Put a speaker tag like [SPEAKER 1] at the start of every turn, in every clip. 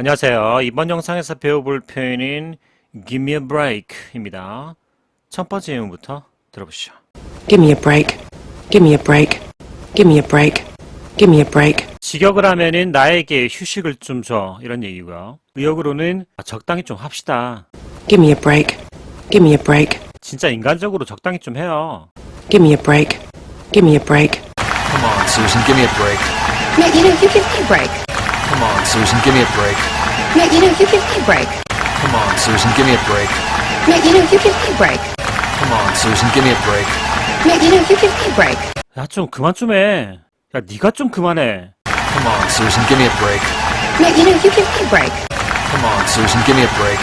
[SPEAKER 1] 안녕하세요. 이번 영상에서 배워볼 표현인 Give me a break입니다. 첫 번째 예문부터 들어보시죠.
[SPEAKER 2] Give me a break. Give me a break. Give me a break. Give me a break.
[SPEAKER 1] 직역을 하면은 나에게 휴식을 좀 줘. 이런 얘기고요. 의역으로는 아, 적당히 좀 합시다.
[SPEAKER 2] Give me a break. Give me a break.
[SPEAKER 1] 진짜 인간적으로 적당히 좀 해요.
[SPEAKER 2] Give me a break. Give me a break.
[SPEAKER 3] Come on, Susan, give me a break.
[SPEAKER 4] Now, you know, you give me a break.
[SPEAKER 3] Come on, Susan, give me a break.
[SPEAKER 4] Now, you know, you give me a break.
[SPEAKER 3] Come on, Susan, give me a break.
[SPEAKER 4] Now, you know, you give me a break.
[SPEAKER 3] Come on, Susan, give me a break.
[SPEAKER 4] Now, you know, you give me a break.
[SPEAKER 1] 야, 좀 그만 좀 해. 야, 네가 좀 그만해.
[SPEAKER 3] Come on, Susan, give me a break.
[SPEAKER 4] Now, you know, you give me a break.
[SPEAKER 3] Come on, Susan, give me a break.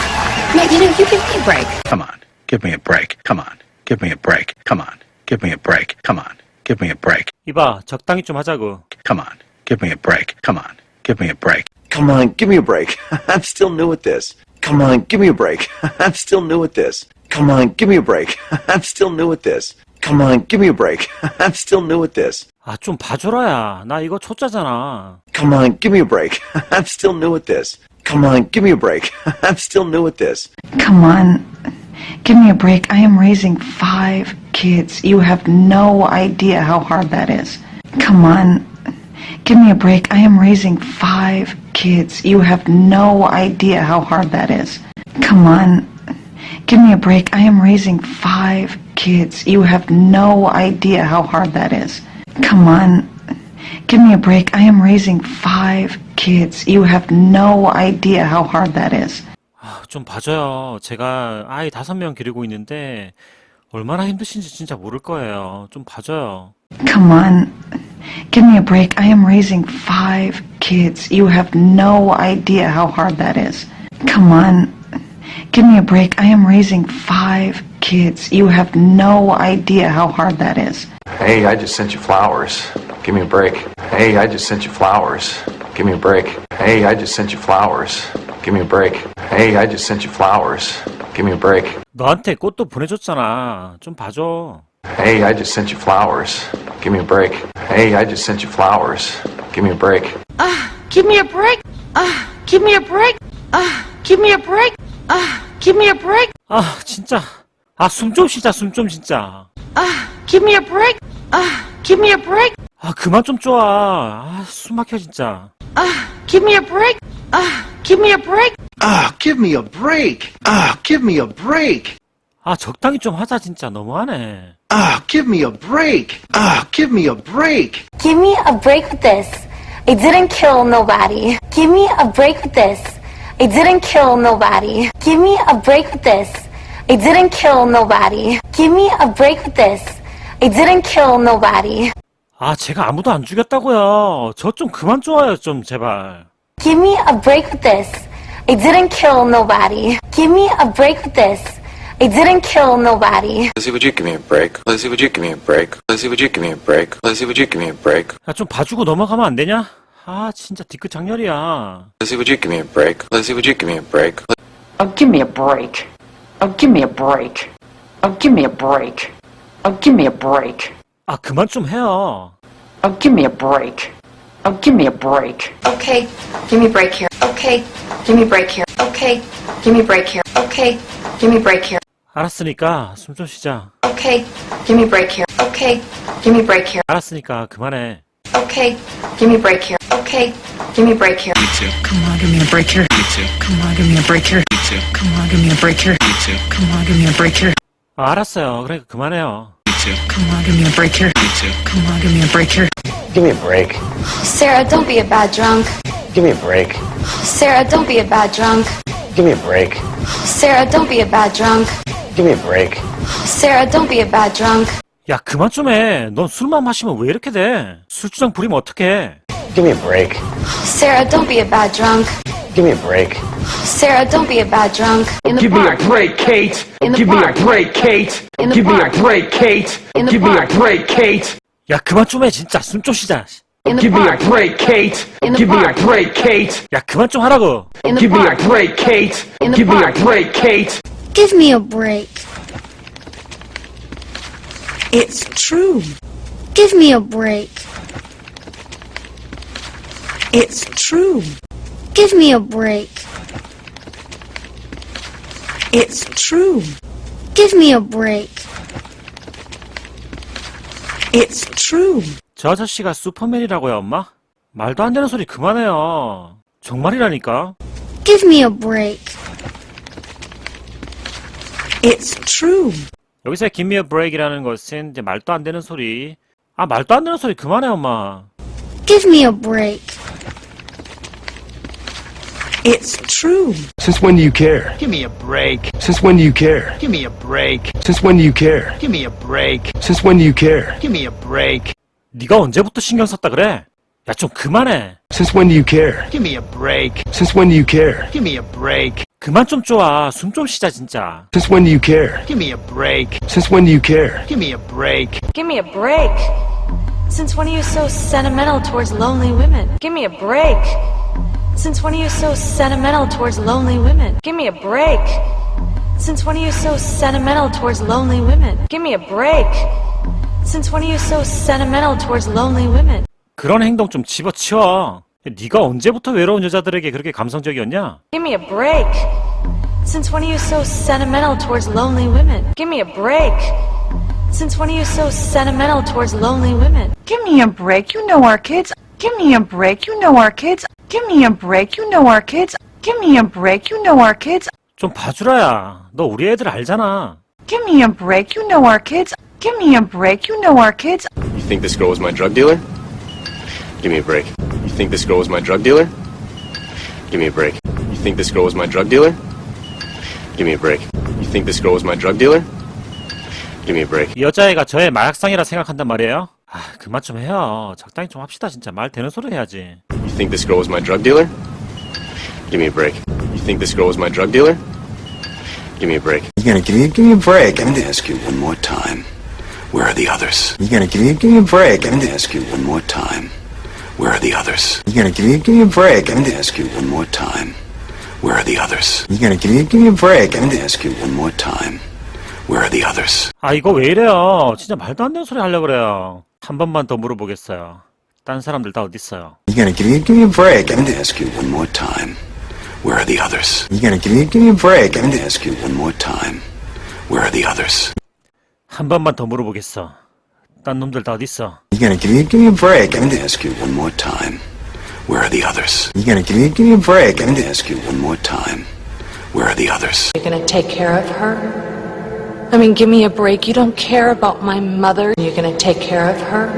[SPEAKER 4] Now, you know, you give me a break.
[SPEAKER 5] Come on, give me a break. Come on, give me a break. Come on, give me a break. Come on, give me a break.
[SPEAKER 1] 이봐, 적당히 좀 하자고.
[SPEAKER 5] Come on, give me a break. Come on, give me a break.
[SPEAKER 6] Come on, give me a break. I'm still new at this. Come on, give me a break. I'm still new at this. Come on, give me a break. I'm still new at this. Come on, give me a break. I'm still new at this.
[SPEAKER 1] 아, 좀 봐줘라야. 나 이거 초짜잖아.
[SPEAKER 6] Come on, give me a break. I'm still new at this. Come on, give me a break. I'm still new at this.
[SPEAKER 7] Come on. Give me a break. I am raising five kids. You have no idea how hard that is. Come on. Give me a break. I am raising five kids. You have no idea how hard that is. Come on. Give me a break. I am raising five kids. You have no idea how hard that is. Come on. Give me a break. I am raising five kids. You have no idea how hard that is.
[SPEAKER 1] 아, 좀 봐줘요. 제가 아이 다섯 명 기르고 있는데 얼마나 힘드신지 진짜 모를 거예요. 좀 봐줘요.
[SPEAKER 7] Come on. Give me a break. I am raising five kids. You have no idea how hard that is. Come on. Give me a break. I am raising five kids. You have no idea how hard that is.
[SPEAKER 8] Hey, I just sent you flowers. Give me a break. Hey, I just sent you flowers. Give me a break. Hey, I just sent you flowers. Give me a break. Hey, I just sent you flowers. Give me a break.
[SPEAKER 1] 너한테 꽃도 보내줬잖아. 좀 봐줘.
[SPEAKER 8] Hey, I just sent you flowers. Give me a break. Hey, I just sent you flowers. Give me a break.
[SPEAKER 9] Give me a break. Ah, give me a break. Ah, give me a break. Ah, give me a break.
[SPEAKER 1] 아, 진짜. 아, 숨 좀 쉬자, 숨 좀 진짜.
[SPEAKER 9] Ah, give me a break. Ah, give me a break.
[SPEAKER 1] 아, 그만 좀 쪼아. 아, 숨 막혀, 진짜.
[SPEAKER 9] Ah, give me a break. Ah, give me a break.
[SPEAKER 6] Ah, give me a break. Ah, give me a break.
[SPEAKER 1] 아, 적당히 좀 하자, 진짜. 너무하네.
[SPEAKER 6] Ah, give me a break. Ah, give me a break.
[SPEAKER 4] Give me a break with this. I didn't kill nobody. Give me a break with this. I didn't kill nobody. Give me a break with this. I didn't kill nobody. Give me a break with this. I didn't kill nobody.
[SPEAKER 1] 아, 제가 아무도 안 죽였다고요. 저 좀 그만 쪼아요, 좀, 제발.
[SPEAKER 4] Give me a break with this. I didn't kill nobody. Give me a break with this. I didn't kill nobody.
[SPEAKER 8] Lizzie, would you give me a break? Lizzie, would you give me a break? Lizzie, would you give me a break? Lizzie, would you give me a break?
[SPEAKER 1] 야, 좀 봐주고 넘어가면 안 되냐? 아, 진짜 뒤끝 장렬이야.
[SPEAKER 8] Lizzie, would you give me a break? Lizzie, would you give me a break?
[SPEAKER 7] Oh, give me a break. Oh, give me a break. Oh, give me a break. Oh, give me a break.
[SPEAKER 1] 아, 그만 좀 해요.
[SPEAKER 7] Oh, give me a break. Oh, give me a break.
[SPEAKER 4] Okay, give me a break here. Okay, give me a break here. Okay, give me a break here. Okay, give me a break here.
[SPEAKER 1] 알았으니까 숨 좀 쉬자.
[SPEAKER 4] Okay, give me a break here. Okay, give me a break here.
[SPEAKER 1] 알았으니까 그만해.
[SPEAKER 4] Okay, give me a break here. Okay, give me a break here.
[SPEAKER 7] Come on, give me a break here. Come on, give me a break here. Come on, give me a break here. Come on, give me a break here.
[SPEAKER 1] 아, 알았어요. 그러니까 그만해요.
[SPEAKER 7] Come on, give me a break here. Come on, give me a break here.
[SPEAKER 5] Give me a break.
[SPEAKER 4] Sarah, don't be a bad drunk.
[SPEAKER 5] Give me a break.
[SPEAKER 4] Sarah, don't be a bad drunk.
[SPEAKER 5] Give me a break.
[SPEAKER 4] Sarah, don't be a bad drunk.
[SPEAKER 5] Give me a break.
[SPEAKER 4] Sarah, don't be a bad drunk.
[SPEAKER 1] 야, 그만 좀 해. 넌 술만 마시면 왜 이렇게 돼? 술주정 부리면 어떡해?
[SPEAKER 5] Give me a break.
[SPEAKER 4] Sarah, don't be a bad drunk.
[SPEAKER 5] Give me a break.
[SPEAKER 4] Sarah, don't be a bad drunk. In the
[SPEAKER 10] Give me a
[SPEAKER 4] park.
[SPEAKER 10] break, Kate.
[SPEAKER 4] In the
[SPEAKER 10] Give me a
[SPEAKER 4] park.
[SPEAKER 10] break, Kate.
[SPEAKER 4] In the
[SPEAKER 10] Give me a
[SPEAKER 4] park.
[SPEAKER 10] break, Kate.
[SPEAKER 4] In the
[SPEAKER 10] Give me a
[SPEAKER 4] park.
[SPEAKER 10] break, Kate.
[SPEAKER 1] 야, 그만 좀 해, 진짜. 숨좀 쉬자.
[SPEAKER 4] In the
[SPEAKER 10] Give me a
[SPEAKER 4] park.
[SPEAKER 10] break, Kate.
[SPEAKER 4] In the
[SPEAKER 10] Give me a
[SPEAKER 4] park.
[SPEAKER 10] break, Kate.
[SPEAKER 1] 야, 그만 좀 하라고.
[SPEAKER 4] In the
[SPEAKER 10] Give me a
[SPEAKER 4] park.
[SPEAKER 10] break, Kate.
[SPEAKER 4] In the
[SPEAKER 10] Give me a
[SPEAKER 4] park.
[SPEAKER 10] break, Kate.
[SPEAKER 9] Give me a break.
[SPEAKER 2] It's true.
[SPEAKER 9] Give me a break.
[SPEAKER 2] It's true.
[SPEAKER 4] Give me a break.
[SPEAKER 2] It's true.
[SPEAKER 4] Give me a break.
[SPEAKER 2] It's true.
[SPEAKER 1] 저 아저씨가 슈퍼맨이라고요, 엄마? 말도 안 되는 소리 그만해요. 정말이라니까.
[SPEAKER 4] Give me a break.
[SPEAKER 2] It's true.
[SPEAKER 1] 여기서의 give me a break이라는 것은 이제 말도 안 되는 소리. 아, 말도 안 되는 소리 그만해, 엄마.
[SPEAKER 4] Give me a break.
[SPEAKER 2] It's true.
[SPEAKER 10] Since when do you care?
[SPEAKER 11] Give me a break.
[SPEAKER 10] Since when do you care?
[SPEAKER 11] Give me a break.
[SPEAKER 10] Since when do you care?
[SPEAKER 11] Give me a break.
[SPEAKER 10] Since when do you care?
[SPEAKER 11] Give me a break.
[SPEAKER 1] 네가 언제부터 신경 썼다 그래? 야, 좀 그만해.
[SPEAKER 10] Since when do you care?
[SPEAKER 11] Give me a break.
[SPEAKER 10] Since when do you care?
[SPEAKER 11] Give me a break.
[SPEAKER 1] 그만 좀 쪼아. 숨 좀 쉬자, 진짜.
[SPEAKER 10] Since when do you care?
[SPEAKER 11] Give me a break.
[SPEAKER 10] Since when do you care?
[SPEAKER 11] Give me a break.
[SPEAKER 9] Give me a break. Since when are you so sentimental towards lonely women? Give me a break. Since when are you so sentimental towards lonely women? Give me a break. Since when are you so sentimental towards lonely women? Give me a break. Since when are you so sentimental towards lonely women?
[SPEAKER 1] 그런 행동 좀 집어치워. 네가 언제부터 외로운 여자들에게 그렇게 감성적이었냐?
[SPEAKER 9] Give me a break. Since when are you so sentimental towards lonely women? Give me a break. Since when are you so sentimental towards lonely women?
[SPEAKER 7] Give me a break. You know our kids. Give me a break. You know our kids. Give me a break. You know our kids. Give me a break. You know our kids.
[SPEAKER 1] 좀 봐주라야. 너 우리 애들 알잖아.
[SPEAKER 7] Give me a break. You know our kids. Give me a break. You know our kids.
[SPEAKER 8] You think this girl was my drug dealer? Give me a break. You think this girl was my drug dealer? Give me a break. You think this girl was my drug dealer? Give me a break. You think this girl was my drug dealer? Give me a break.
[SPEAKER 1] 이 여자애가 저의 마약상이라 생각한단 말이에요? 아, 그만 좀 해요. 적당히 좀 합시다, 진짜. 말 되는 소리 해야지.
[SPEAKER 8] You think this girl was my drug dealer? Give me a break. You think this girl was my drug dealer? Give me a break.
[SPEAKER 6] You gonna give me, give me a break? I'm gonna ask you one more time. Where are the others? You gonna give me, give me a break? I'm gonna ask you one more time. Where are the others? You gonna give me, give me a break? I'm gonna ask you one more time. Where are the others? You gonna give me, give me a break? I'm gonna ask you one more time. Where are the others?
[SPEAKER 1] 아, 이거 왜 이래요? 진짜 말도 안 되는 소리 하려고 그래요. 한 번만 더 물어보겠어요. 딴 사람들 다 어딨어요?
[SPEAKER 6] You gonna give me, give me a break? I'm gonna ask you one more time. Where are the others? You gonna give me, give me a break? I'm gonna ask you one more time. Where are the others?
[SPEAKER 1] 한 번만 더 물어보겠어. 딴 놈들 다 어딨어?
[SPEAKER 6] You gonna give me, give me a break? I'm gonna ask you one more time. Where are the others? You gonna give me, give me a break? I'm gonna ask you one more time. Where are the others?
[SPEAKER 9] You're gonna take care of her? I mean, give me a break. You don't care about my mother. You're gonna take care of her?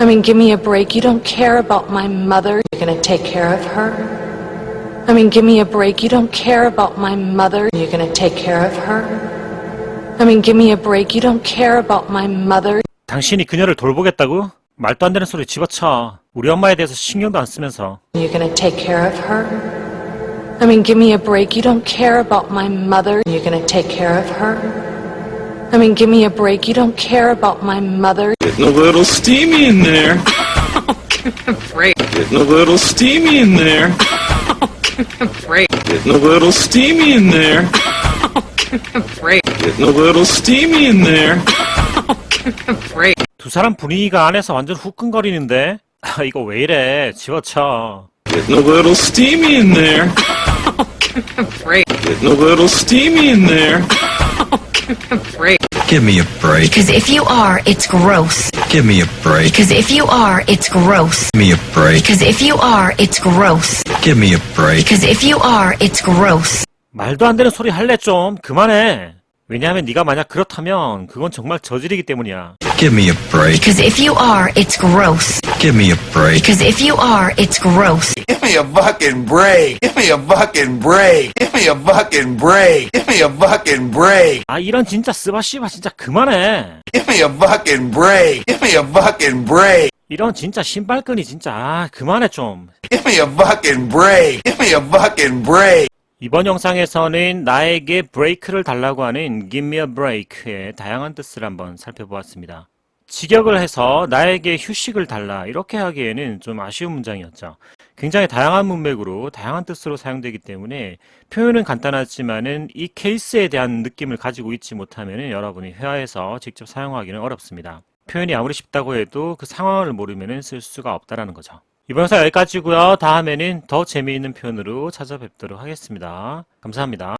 [SPEAKER 9] I mean, give me a break. You don't care about my mother. You're gonna take care of her? I mean, give me a break. You don't care about my mother. You're gonna take care of her? I mean, give me a break. You don't care about my mother.
[SPEAKER 1] 당신이 그녀를 돌보겠다고? 말도 안 되는 소리 집어쳐. 우리 엄마에 대해서 신경도 안 쓰면서.
[SPEAKER 9] You're gonna take care of her? I mean, give me a break. You don't care about my mother. You're gonna take care of her? I mean, give me a break. You don't care about my mother.
[SPEAKER 12] Getting a little steamy in there.
[SPEAKER 9] Break.
[SPEAKER 12] Getting a little steamy in there.
[SPEAKER 9] Break.
[SPEAKER 12] Getting a little steamy in there.
[SPEAKER 9] Break.
[SPEAKER 12] Getting a little steamy in there.
[SPEAKER 1] 두 사람 분위기가 안에서 완전 후끈거리는데? 아, 이거 왜 이래? 집어쳐.
[SPEAKER 12] Getting a little steamy in there. Getting a little steamy in there.
[SPEAKER 9] Break.
[SPEAKER 3] Give me a break.
[SPEAKER 4] Because if you are, it's gross.
[SPEAKER 3] Give me a break.
[SPEAKER 4] Because if you are, it's gross.
[SPEAKER 3] Give me a break.
[SPEAKER 4] Because if you are, it's gross.
[SPEAKER 3] Give me a break.
[SPEAKER 4] Because if you are, it's gross.
[SPEAKER 1] 말도 안 되는 소리 할래 좀. 그만해. 왜냐하면 네가 만약 그렇다면 그건 정말 저질이기 때문이야.
[SPEAKER 3] Give me a break.
[SPEAKER 4] Because if you are, it's gross.
[SPEAKER 3] Give me a break.
[SPEAKER 4] Because if you are, it's gross.
[SPEAKER 6] Give me a fucking break. Give me a fucking break. Give me a fucking break. Give me a fucking break.
[SPEAKER 1] 아 이런 진짜 스바시바 진짜 그만해.
[SPEAKER 6] Give me a fucking break. Give me a fucking break.
[SPEAKER 1] 이런 진짜 신발끈이 진짜 아 그만해 좀.
[SPEAKER 6] Give me a fucking break. Give me a fucking break.
[SPEAKER 1] 이번 영상에서는 나에게 브레이크를 달라고 하는 Give me a break의 다양한 뜻을 한번 살펴보았습니다. 직역을 해서 나에게 휴식을 달라 이렇게 하기에는 좀 아쉬운 문장이었죠. 굉장히 다양한 문맥으로 다양한 뜻으로 사용되기 때문에 표현은 간단하지만은 이 케이스에 대한 느낌을 가지고 있지 못하면은 여러분이 회화에서 직접 사용하기는 어렵습니다. 표현이 아무리 쉽다고 해도 그 상황을 모르면은 쓸 수가 없다라는 거죠. 이번 영상 여기까지고요. 다음에는 더 재미있는 표현으로 찾아뵙도록 하겠습니다. 감사합니다.